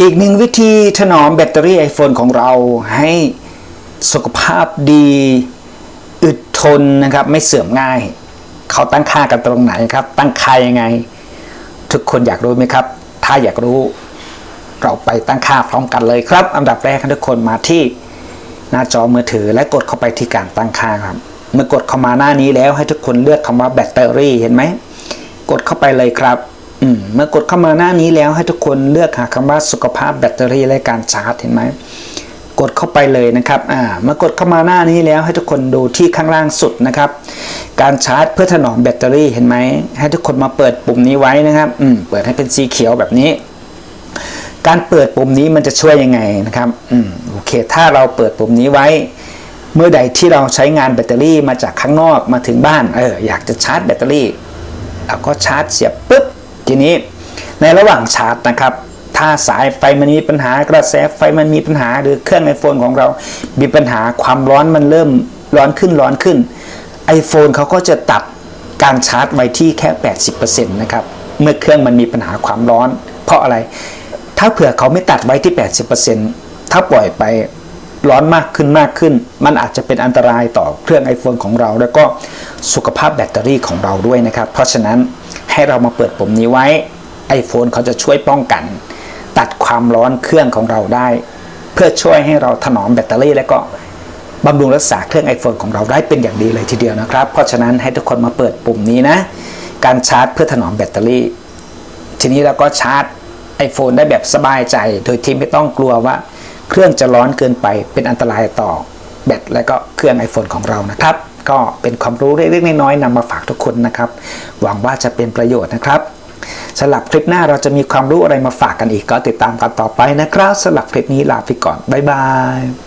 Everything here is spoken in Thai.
อีกหนึ่งวิธีถนอมแบตเตอรี่ iPhone ของเราให้สุขภาพดี อึดทนนะครับ ไม่เสื่อมง่าย เขาตั้งค่ากันตรงไหนครับ ตั้งค่ายังไง ทุกคนอยากรู้ไหมครับ ถ้าอยากรู้เราไปตั้งค่าพร้อมกันเลยครับ อันดับแรกทุกคนมาที่หน้าจอมือถือและกดเข้าไปที่การตั้งค่าครับ เมื่อกดเข้ามาหน้านี้แล้วให้ทุกคนเลือกคำว่าแบตเตอรี่เห็นไหมกดเข้าไปเลยครับ เมื่อกดเข้ามาหน้านี้แล้วให้ทุกคนเลือกหาคำว่าสุขภาพแบตเตอรี่และการชาร์จเห็นไหมกดเข้าไปเลยนะครับอ่าเมื่อกดเข้ามาหน้านี้แล้วให้ทุกคนดูที่ข้างล่างสุดนะครับ การชาร์จเพื่อถนอมแบตเตอรี่เห็นไหมให้ทุกคนมาเปิดปุ่มนี้ไว้นะครับอืมเปิดให้เป็นสีเขียวแบบนี้ การเปิดปุ่มนี้มันจะช่วยยังไงนะครับอืมโอเค ถ้าเราเปิดปุ่มนี้ไว้ เมื่อใดที่เราใช้งานแบตเตอรี่มาจากข้างนอกมาถึงบ้านเอออยากจะชาร์จแบตเตอรี่เราก็ชาร์จเสียบปุ๊บ ทีนี้ในระหว่างชาร์จนะครับ ถ้าสายไฟมันมีปัญหากระแสไฟมันมีปัญหาหรือเครื่องไอโฟนของเรา มีปัญหาความร้อนมันเริ่มร้อนขึ้นร้อนขึ้น iPhone เขาก็จะตัดการชาร์จไว้ที่แค่ 80%นะครับ เมื่อเครื่องมันมีปัญหาความร้อน เพราะอะไร ถ้าเผื่อเขาไม่ตัดไว้ที่ 80%ถ้าปล่อยไปร้อนมากขึ้นมากขึ้น มันอาจจะเป็นอันตรายต่อเครื่อง iPhone ของเรา แล้วก็สุขภาพแบตเตอรี่ของเราด้วยนะครับ เพราะฉะนั้น ให้เรามาเปิดปุ่มนี้ไว้ iPhone เขาจะช่วยป้องกัน ตัดความร้อนเครื่องของเราได้ เพื่อช่วยให้เราถนอมแบตเตอรี่ และก็บำรุงรักษาเครื่อง iPhone ของเราได้เป็นอย่างดีเลยทีเดียวนะครับ เพราะฉะนั้นให้ทุกคนมาเปิดปุ่มนี้นะ การชาร์จเพื่อถนอมแบตเตอรี่ ทีนี้เราก็ชาร์จ iPhone ได้แบบสบายใจ โดยที่ไม่ต้องกลัวว่า เครื่องจะร้อนเกินไปเป็นอันตรายต่อแบตและก็เครื่อง iPhone ของเรานะครับ ก็เป็นความรู้เล็กๆน้อยๆนำมาฝากทุกคนนะครับ หวังว่าจะเป็นประโยชน์นะครับสำหรับคลิปหน้าเราจะมีความรู้อะไรมาฝากกันอีกก็ติดตามกันต่อไปนะครับสำหรับคลิปนี้ลาไปก่อนบ๊ายบาย